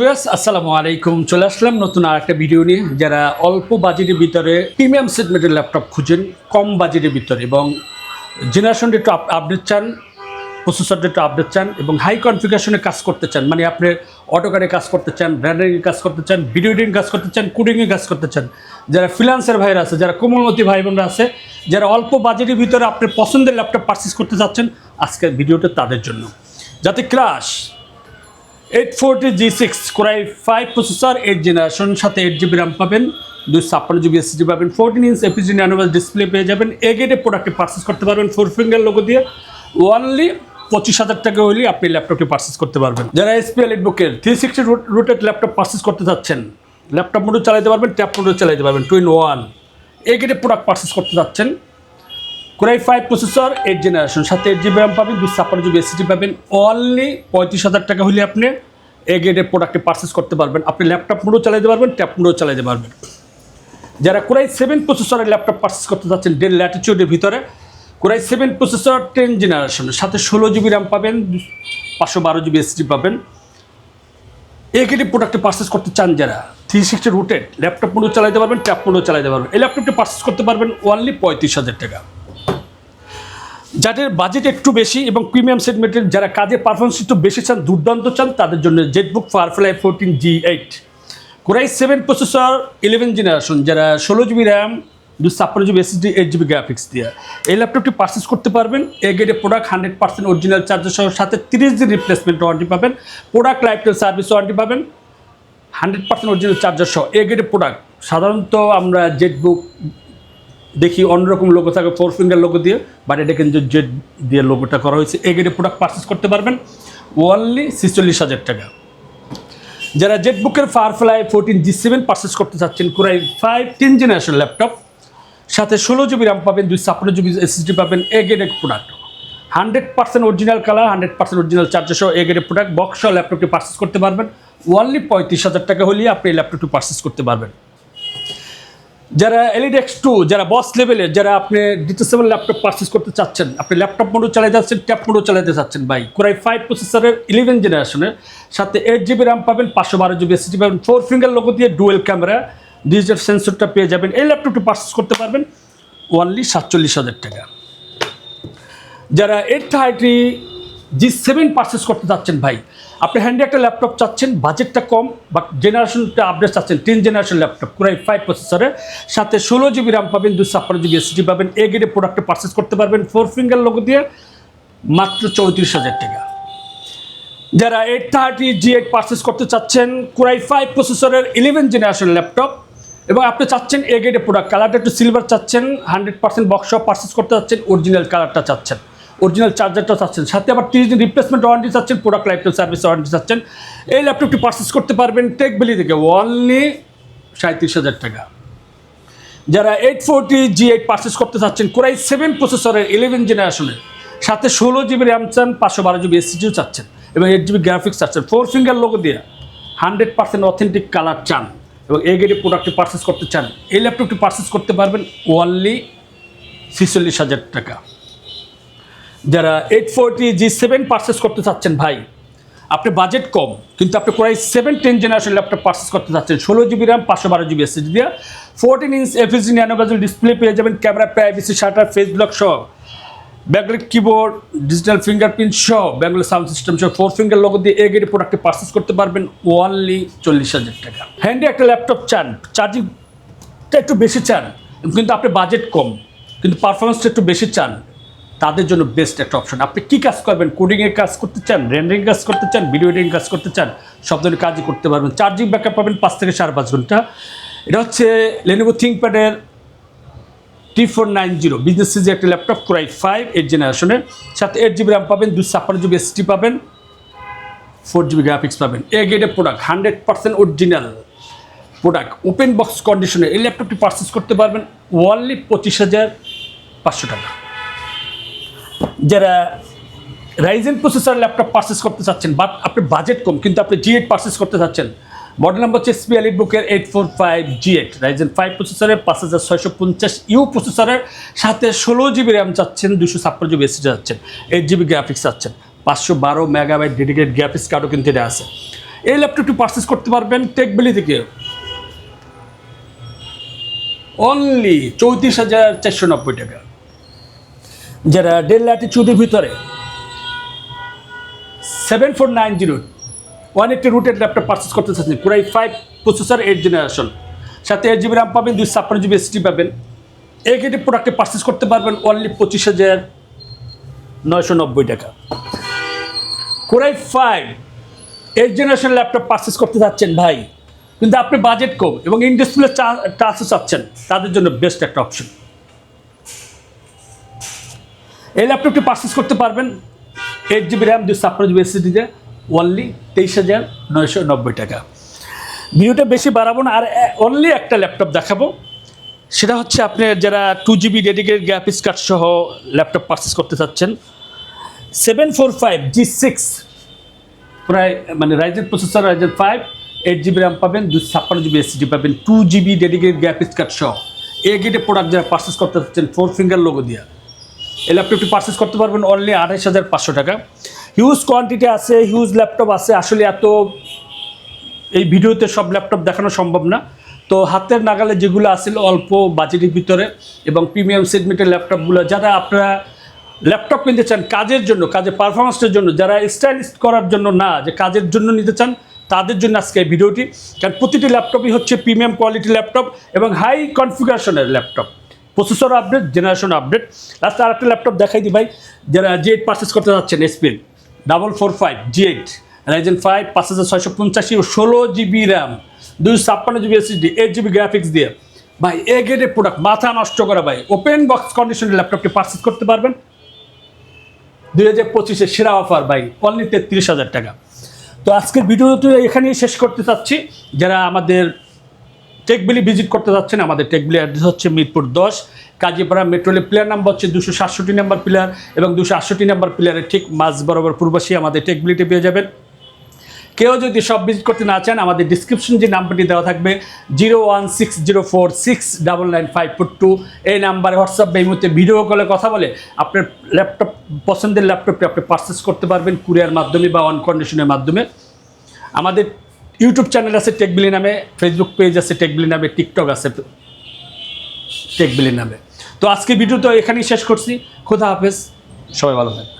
Viewers, আসসালামু আলাইকুম। চলে আসলাম নতুন আর একটা ভিডিও নিয়ে। যারা অল্প বাজেটের ভিতরে প্রিমিয়াম সেগমেন্টের ল্যাপটপ খুঁজেন, কম বাজেটের ভিতরে এবং জেনারেশনটা একটু আপডেট চান প্রসেসরটা একটু আপডেট চান এবং হাই কনফিগারেশনে কাজ করতে চান মানে আপনি অটোকারে কাজ করতে চান ব্র্যান্ডিংয়ে কাজ করতে চান ভিডিও এডিটিং কাজ করতে চান কুডিংয়ে কাজ করতে চান, যারা ফ্রিলান্সার ভাইরা আছে, যারা কোমলমতি ভাই বোনরা আছে, যারা অল্প বাজেটের ভিতরে আপনার পছন্দের ল্যাপটপ পারচেস করতে চাচ্ছেন, আজকের ভিডিওটা তাদের জন্য। যাতে crush eight forty G six core i five processor eight generation সাথে এইট জিবি র্যাম পাবেন। দুই ছাপ্পান্ন জিবি এসএসডি পাবেন। ফোরটিন ইঞ্চ এপিজি ন্যানোভাস ডিসপ্লে পেয়ে যাবেন। এ গেটে প্রোডাক্টে পারচেস করতে পারবেন। ফোর ফিঙ্গার লোগো দিয়ে। ওয়ানলি পঁচিশ হাজার টাকা হলেই আপনি ল্যাপটপটি পারচেস করতে পারবেন। যারা এসপিএল বুকের three sixty rotated laptop purchase করতে চাচ্ছেন ল্যাপটপ মোডও চালাতে পারবেন ট্যাপ মোডও চালাতে পারবেন two in one A product purchase করতে চাচ্ছেন core i five processor eight generation সাথে এইট জিবি র্যাম পাবেন, দুই ছাপ্পান্ন জিবি এসএসডি পাবেন। অনলি পঁয়ত্রিশ হাজার টাকা হলে আপনি এ গ্রেডের প্রোডাক্টে পারচেস করতে পারবেন। আপনি ল্যাপটপ মোডও চালাতে পারবেন ট্যাপ মোডও চালাতে পারবেন। যারা কোরাই সেভেন প্রসেসরের ল্যাপটপ পারচেস করতে যাচ্ছেন ডেল ল্যাটিচিউডের ভিতরে কোরাই সেভেন প্রসেসর টেন জেনারেশনের সাথে ষোলো জিবি র্যাম পাবেন, পাঁচশো বারো জিবি এসডি পাবেন। এ গ্রেডের প্রোডাক্টে পারচেস করতে চান যারা থ্রি সিক্সটি রুটেড ল্যাপটপ মোডও চালাতে পারবেন ট্যাপ মোডও চালাতে পারবেন। এই ল্যাপটপটি পারচেস করতে পারবেন অনলি পঁয়ত্রিশ হাজার টাকা। যাদের বাজেট একটু বেশি এবং প্রিমিয়াম সেগমেন্টের যারা কাজে পারফরমেন্স একটু বেশি চান, দুর্দান্ত চান, তাদের জন্য ZBook Firefly fourteen G eight core i seven processor eleven generation যারা ষোলো জিবি র্যাম দু ছাপ্পান্ন GB SSD eight GB graphics দিয়ে। এই ল্যাপটপটি পারচেস করতে পারবেন। এ গেটে প্রোডাক্ট হান্ড্রেড পার্সেন্ট অরিজিনাল চার্জের সহ সাথে তিরিশ দিন রিপ্লেসমেন্ট ওয়ারেন্টি পাবেন। Product life time service warranty পাবেন। হান্ড্রেড পার্সেন্ট অরিজিনাল চার্জার সহ। এ গেটে প্রোডাক্ট সাধারণত আমরা জেটবুক দেখি অন্যরকম লোগো থাকে ফোর ফিঙ্গার লোগো দিয়ে বাট এটা কিন্তু জেড দিয়ে লোগোটা করা হয়েছে। এই গেটে প্রোডাক্ট পারচেস করতে পারবেন। ওনলি ছিচল্লিশ হাজার টাকা। যারা জেটবুকের Firefly fourteen G seven purchase করতে চাচ্ছেন core i five ten generation laptop সাথে ষোলো জিবি র্যাম পাবেন, দুই ছাপ্পান্ন জিবি এসএসডি পাবেন, A product hundred percent original colour hundred percent original charger সহ এ গেটের প্রোডাক্ট বক্স ল্যাপটপটি পারচেস করতে পারবেন। ওনলি পঁয়ত্রিশ হাজার টাকা হলেই আপনি এই ল্যাপটপটি পারচেস করতে পারবেন। যারা এলইডি এক্স টু যারা বস লেভেলের যারা আপনি ডিটেসেবল ল্যাপটপ পারচেস করতে চাচ্ছেন, আপনি ল্যাপটপ মোডও চালাতে যাচ্ছেন ট্যাপ মোডও চালাতে চাচ্ছেন ভাই। কোরাই ফাইভ প্রসেসরের ইলেভেন জেনারেশনের সাথে এইট জিবি র্যাম পাবেন, পাঁচশো বারো জিবি এসএসডি পাবেন ফোর ফিঙ্গার লোগো দিয়ে ডুয়েল ক্যামেরা ডিজিটাল সেন্সরটা পেয়ে যাবেন। এই ল্যাপটপটি পারচেস করতে পারবেন ওনলি সাতচল্লিশ হাজার টাকা। যারা eight thirty G seven purchase করতে চাচ্ছেন ভাই। আপনি হ্যান্ডে একটা ল্যাপটপ চাচ্ছেন বাজেটটা কম বা জেনারেশনটা আপডেট চাচ্ছেন ten generation laptop core i five প্রসেসরে সাথে ষোলো জিবি র্যাম পাবেন, দুই ছাপ্পান্ন জিবি এসডি পাবেন এ গ্রেডে প্রোডাক্টে পারচেস করতে পারবেন ফোর ফিঙ্গার লোগো দিয়ে, মাত্র চৌত্রিশ হাজার টাকা। যারা eight thirty G eight purchase করতে চাচ্ছেন কুরাই ফাইভ প্রসেসরের ইলেভেন জেনারেশন ল্যাপটপ এবং আপনি চাচ্ছেন এ গ্রেডে প্রোডাক্ট কালারটা একটু সিলভার চাচ্ছেন হান্ড্রেড পার্সেন্ট বক্স পারচেস করতে চাচ্ছেন অরিজিনাল কালারটা চাচ্ছেন। অরিজিনাল চার্জারটা চাচ্ছেন। সাথে আবার তিরিশ দিন রিপ্লেসমেন্ট ওয়ারেন্টি চাচ্ছেন প্রোডাক্ট লাইফ সার্ভিস ওয়ারেন্টি চাচ্ছেন। এই ল্যাপটপটি পারচেস করতে পারবেন টেকবেলি থেকে অনলি সাঁত্রিশ হাজার টাকা। যারা eight forty G eight purchase করতে চাচ্ছেন কোরাই সেভেন প্রসেসরের ইলেভেন জেনারেশনের সাথে ষোলো জিবি র্যাম চান, পাঁচশো বারো জিবি এসিজিও চাচ্ছেন এবং এইট জিবি গ্রাফিক্স চাচ্ছেন। ফোর ফিঙ্গার লোগো দিয়ে হান্ড্রেড পার্সেন্ট অথেন্টিক কালার চান এবং এই গেটে প্রোডাক্টটি পারচেস করতে চান, এই ল্যাপটপটি পারচেস করতে পারবেন ওয়ানলি ছিচল্লিশ হাজার টাকা। যারা eight forty G seven purchase করতে চাচ্ছেন ভাই আপনি বাজেট কম, কিন্তু আপনি core i seven ten generation laptop purchase করতে চাচ্ছেন, ষোলো জিবি র্যাম পাঁচশো বারো জিবি এসএসডি দিয়ে ফোরটিন ইঞ্চ এফএসডি ন্যানোভাজল ডিসপ্লে পেয়ে যাবেন camera privacy shutter face block সহ। ব্যাকলিট কিবোর্ড ডিজিটাল ফিঙ্গারপ্রিন্ট সহ ব্যাঙ্গল সাউন্ড সিস্টেম সহ ফোর ফিঙ্গার লোগো দিয়ে এগের প্রোডাক্টে পারচেস করতে পারবেন ওয়ানলি চল্লিশ হাজার টাকা। হ্যান্ডে একটা ল্যাপটপ চান চার্জিংটা একটু বেশি চান, কিন্তু আপনি বাজেট কম, কিন্তু পারফরমেন্সটা একটু বেশি চান। তাদের জন্য বেস্ট একটা অপশন আপনি কী কাজ করবেন? কোডিংয়ের কাজ করতে চান? রেন্ডারিং কাজ করতে চান? ভিডিও এডিটিং কাজ করতে চান? সব ধরনের কাজই করতে পারবেন। চার্জিং ব্যাকআপ পাবেন পাঁচ থেকে সাড়ে পাঁচ ঘণ্টা। এটা হচ্ছে Lenovo থিঙ্কপ্যাডের T four nine zero business CG একটা laptop core i five eight জেনারেশনের সাথে এইট জিবি র্যাম পাবেন, দুই ছাপ্পান্ন জিবি এসটি পাবেন ফোর জিবি গ্রাফিক্স পাবেন। এ গেটের product hundred percent original product open box কন্ডিশনে এই ল্যাপটপটি পারচেস করতে পারবেন ওয়ানলি পঁচিশ হাজার পাঁচশো টাকা। যারা রাইজেন প্রসেসর ল্যাপটপ পারচেস করতে চাচ্ছেন বাট আপনি বাজেট কম, কিন্তু আপনি জি এইট পারচেস করতে চাচ্ছেন মডেল নাম্বার হচ্ছে এসপি এলিট বুকের eight four five G eight Ryzen five প্রসেসরের পাঁচ হাজার ছয়শো পঞ্চাশ ইউ প্রসেসরের সাথে ষোলো জিবি র্যাম চাচ্ছেন, দুশো ছাপ্পান্ন জিবি এসি চাচ্ছেন এইট জিবি গ্রাফিক্স চাচ্ছেন, পাঁচশো বারো মেগাবাইট ডেডিকেটেড গ্রাফিক্স কার্ডও কিন্তু এটা আছে। এই ল্যাপটপটি পারচেস করতে পারবেন টেকবিলি থেকে। অনলি চৌত্রিশ হাজার চারশো নব্বই টাকা। যারা ডেল ল্যাটিচিউডের ভিতরে seven four nine zero one eighty রুটের ল্যাপটপ পারচেস করতে চাচ্ছেন পুরাই ফাইভ প্রসেসর এইট জেনারেশন সাথে এইট জিবি র্যাম পাবেন, দুই ছাপ্পান্ন জিবি এসটি পাবেন। কেটে প্রোডাক্টে পারচেস করতে পারবেন অনলি পঁচিশ হাজার নয়শো নব্বই টাকা। Core i five eight generation laptop purchase করতে চাচ্ছেন ভাই, কিন্তু আপনি বাজেট কম এবং ইন ডিসপ্লে চাচ্ছেন, তাদের জন্য বেস্ট একটা অপশন এই ল্যাপটপটি পারচেস করতে পারবেন এইট জিবি র্যাম দুই ছাপ্পান্ন জিবি এসএসডিতে অনলি তেইশ হাজার নয়শো নব্বই টাকা। ভিডিওটা বেশি বাড়াবো না, আর অনলি একটা ল্যাপটপ দেখাবো। সেটা হচ্ছে আপনি যারা two GB dedicated graphics card সহ ল্যাপটপ পারচেস করতে চাচ্ছেন seven four five G six প্রায় মানে Ryzen processor Ryzen five eight GB RAM পাবেন, দুই ছাপ্পান্ন জিবি এসডি পাবেন two GB dedicated graphics card সহ। এ গেটে প্রোডাক্ট যারা পারচেস করতে চাচ্ছেন ফোর ফিঙ্গার লোগো দিয়া। এই ল্যাপটপটি পারচেস করতে পারবেন অনলি আঠাইশ হাজার পাঁচশো টাকা। হিউজ কোয়ান্টিটি আছে হিউজ ল্যাপটপ আছে। আসলে এত এই ভিডিওতে সব ল্যাপটপ দেখানো সম্ভব না। তো হাতের নাগালে যেগুলো আসছিল অল্প বাজেটের ভিতরে এবং প্রিমিয়াম সেগমেন্টের ল্যাপটপগুলো যারা আপনারা ল্যাপটপ কিনতে চান কাজের জন্য কাজের পারফরমেন্সের জন্য, যারা স্টাইলিশ করার জন্য না, যে কাজের জন্য নিতে চান, তাদের জন্য আজকে এই ভিডিওটি। কারণ প্রতিটি ল্যাপটপই হচ্ছে প্রিমিয়াম কোয়ালিটি ল্যাপটপ এবং high কনফিগারেশনের laptop processor update generation update last আর একটা ল্যাপটপ দেখাই দিই ভাই, যারা জি এইট পারচেস করতে যাচ্ছেন SPL double four five G eight Ryzen five পাঁচ হাজার ছয়শো পঞ্চাশি ও ষোলো জিবি র্যাম দুশো ছাপ্পান্ন GB SSD eight GB graphics দিয়ে। ভাই, এ গ্রেডের প্রোডাক্ট মাথা নষ্ট করা ভাই। ওপেন বক্স কন্ডিশনের ল্যাপটপটি পারচেস করতে পারবেন। দুই হাজার পঁচিশের সেরা অফার ভাই অনলি তেত্রিশ হাজার টাকা। তো আজকের ভিডিওতে এখানেই শেষ করতে চাচ্ছি। যারা আমাদের টেকবিলি ভিজিট করতে যাচ্ছেন। আমাদের টেকবিলি অ্যাড্রেস হচ্ছে মিরপুর দশ, কাজীপাড়া মেট্রোলে প্লেয়ার নাম্বার হচ্ছে দুশো সাতষট্টি নাম্বার প্লেয়ার এবং দুশো আটষট্টি নাম্বার প্লেয়ারের ঠিক মাঝ বরাবর পূর্বাসী আমাদের টেকবিলিটি পেয়ে যাবেন। কেউ যদি সব ভিজিট করতে না চান, আমাদের ডিসক্রিপশন যে নাম্বারটি দেওয়া থাকবে zero one six zero four six double nine five four two এই নাম্বারে হোয়াটসঅ্যাপ এই মুহূর্তে ভিডিও কলে কথা বলে আপনার ল্যাপটপ পছন্দের ল্যাপটপটি আপনি পারচেস করতে পারবেন কুরিয়ার মাধ্যমে বা অন কন্ডিশনের মাধ্যমে। আমাদের ইউটিউব চ্যানেল আছে টেকবিলি নামে ফেসবুক পেজ আছে টেকবিলি নামে টিকটক আছে টেকবিলি নামে। তো আজকে ভিডিও তো এখানেই শেষ করছি। খোদা হাফেজ। সবাই ভালো থাকবে